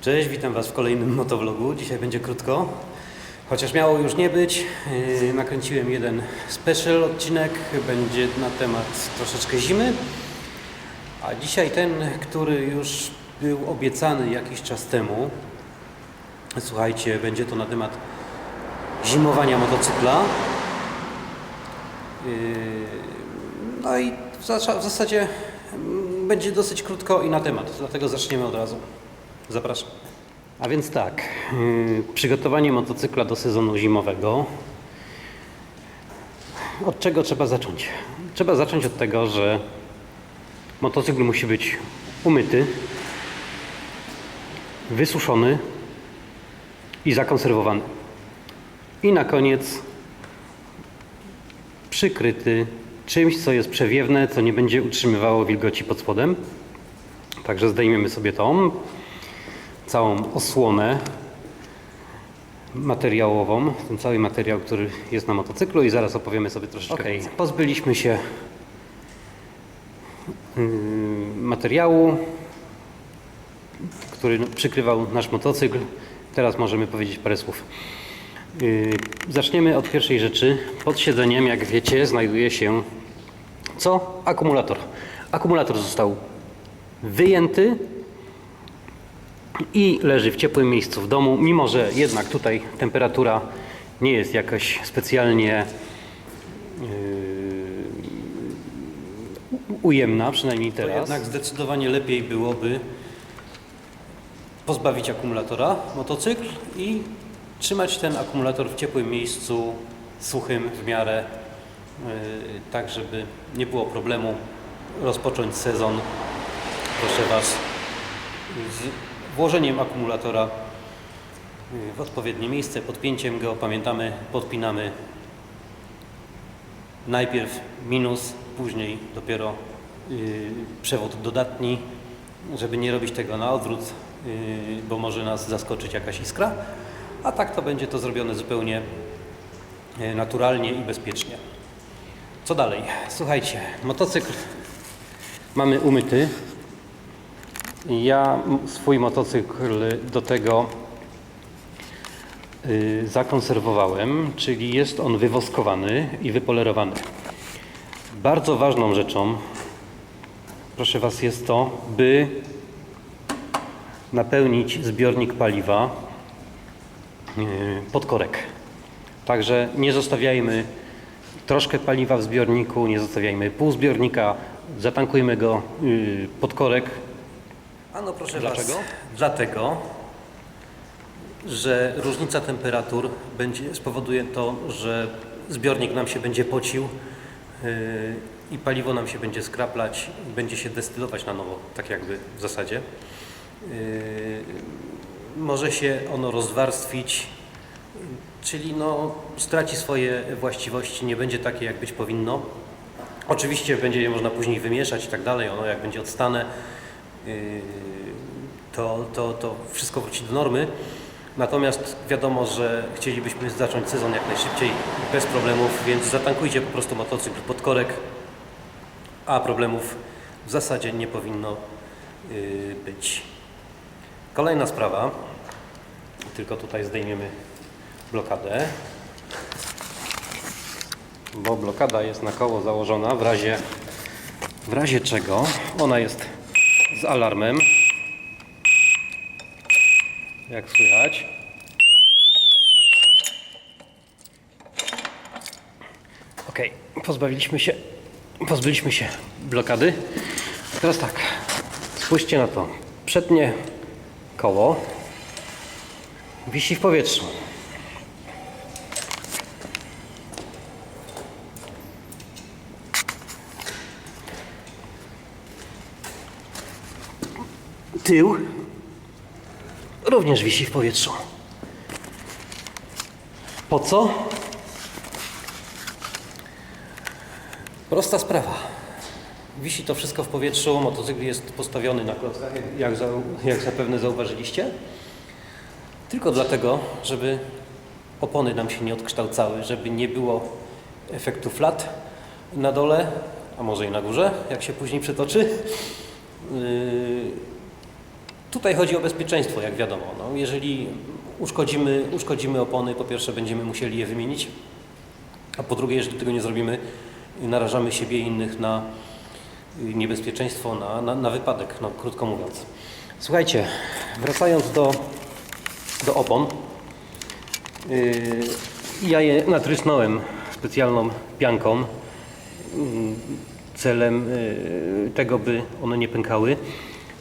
Cześć, witam Was w kolejnym motovlogu. Dzisiaj będzie krótko, chociaż miało już nie być. Yy, nakręciłem jeden special odcinek, będzie na temat troszeczkę zimy. A dzisiaj ten, który już był obiecany jakiś czas temu. Słuchajcie, będzie to na temat zimowania motocykla. Yy, No i w zasadzie mm, będzie dosyć krótko i na temat, dlatego zaczniemy od razu. Zapraszam. A więc tak, yy, przygotowanie motocykla do sezonu zimowego. Od czego trzeba zacząć? Trzeba zacząć od tego, że motocykl musi być umyty, wysuszony i zakonserwowany. I na koniec przykryty czymś, co jest przewiewne, co nie będzie utrzymywało wilgoci pod spodem. Także zdejmiemy sobie tą całą osłonę materiałową, ten cały materiał, który jest na motocyklu i zaraz opowiemy sobie troszeczkę. Okay. Pozbyliśmy się yy, materiału, który przykrywał nasz motocykl. Teraz możemy powiedzieć parę słów. Yy, Zaczniemy od pierwszej rzeczy. Pod siedzeniem, jak wiecie, znajduje się co? Akumulator. Akumulator został wyjęty i leży w ciepłym miejscu w domu, mimo że jednak tutaj temperatura nie jest jakaś specjalnie yy, ujemna, przynajmniej teraz. To jednak zdecydowanie lepiej byłoby pozbawić akumulatora motocykl i trzymać ten akumulator w ciepłym miejscu, suchym w miarę, yy, tak żeby nie było problemu rozpocząć sezon, proszę Was, z włożeniem akumulatora yy, w odpowiednie miejsce, podpięciem go, pamiętamy, podpinamy najpierw minus, później dopiero yy, przewód dodatni, żeby nie robić tego na odwrót, yy, bo może nas zaskoczyć jakaś iskra, a tak to będzie to zrobione zupełnie naturalnie i bezpiecznie. Co dalej? Słuchajcie, motocykl mamy umyty. Ja swój motocykl do tego y, zakonserwowałem, czyli jest on wywoskowany i wypolerowany. Bardzo ważną rzeczą, proszę Was, jest to, by napełnić zbiornik paliwa y, pod korek. Także nie zostawiajmy troszkę paliwa w zbiorniku, nie zostawiajmy pół zbiornika, zatankujmy go y, pod korek. A no proszę Dlaczego? Was, dlatego, że różnica temperatur będzie, spowoduje to, że zbiornik nam się będzie pocił yy, i paliwo nam się będzie skraplać, będzie się destylować na nowo, tak jakby w zasadzie. Yy, może się ono rozwarstwić, czyli no, straci swoje właściwości, nie będzie takie jak być powinno. Oczywiście będzie je można później wymieszać i tak dalej, ono jak będzie odstane, to, to, to wszystko wróci do normy. Natomiast wiadomo, że chcielibyśmy zacząć sezon jak najszybciej, bez problemów, więc zatankujcie po prostu motocykl pod korek, a problemów w zasadzie nie powinno yy, być. Kolejna sprawa, tylko tutaj zdejmiemy blokadę, bo blokada jest na koło założona w razie, w razie czego ona jest z alarmem, jak słychać. Ok, pozbawiliśmy się, pozbyliśmy się blokady. Teraz tak, spójrzcie na to. Przednie koło wisi w powietrzu. Tył również wisi w powietrzu. Po co? Prosta sprawa. Wisi to wszystko w powietrzu, motocykl jest postawiony na klockach, jak- zau- jak zapewne zauważyliście. Tylko dlatego, żeby opony nam się nie odkształcały, żeby nie było efektu flat na dole, a może i na górze, jak się później przetoczy. Yy, Tutaj chodzi o bezpieczeństwo, jak wiadomo. No, jeżeli uszkodzimy, uszkodzimy opony, po pierwsze będziemy musieli je wymienić, a po drugie, jeżeli tego nie zrobimy, narażamy siebie i innych na niebezpieczeństwo, na, na, na wypadek, no, krótko mówiąc. Słuchajcie, wracając do, do opon, yy, ja je natrysnąłem specjalną pianką mm, celem yy, tego, by one nie pękały.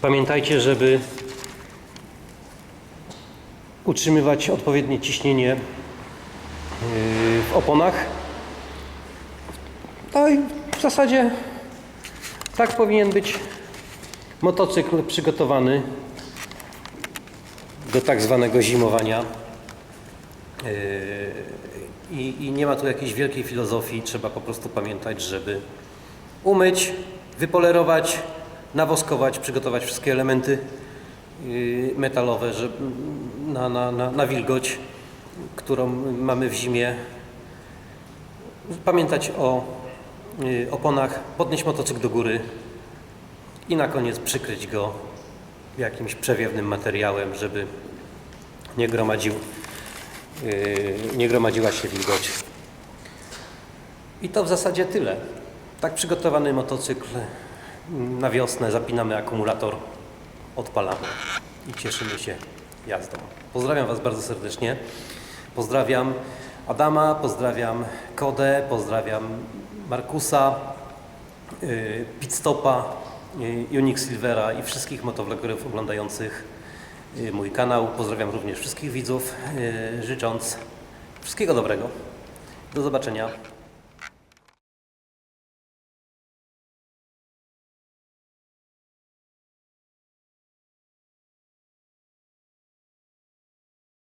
Pamiętajcie, żeby utrzymywać odpowiednie ciśnienie yy, w oponach. No i w zasadzie tak powinien być motocykl przygotowany do tak zwanego zimowania. Yy, I, I nie ma tu jakiejś wielkiej filozofii, trzeba po prostu pamiętać, żeby umyć, wypolerować, nawoskować, przygotować wszystkie elementy yy, metalowe żeby, na, na, na, na wilgoć, którą mamy w zimie. Pamiętać o yy, oponach, podnieść motocykl do góry i na koniec przykryć go jakimś przewiewnym materiałem, żeby nie gromadził, yy, nie gromadziła się wilgoć. I to w zasadzie tyle. Tak przygotowany motocykl na wiosnę zapinamy akumulator, odpalamy i cieszymy się jazdą. Pozdrawiam Was bardzo serdecznie. Pozdrawiam Adama, pozdrawiam Kodę, pozdrawiam Markusa, yy, Pitstopa, yy, Unix Silvera i wszystkich motovlogerów oglądających yy, mój kanał. Pozdrawiam również wszystkich widzów, życząc wszystkiego dobrego. Do zobaczenia.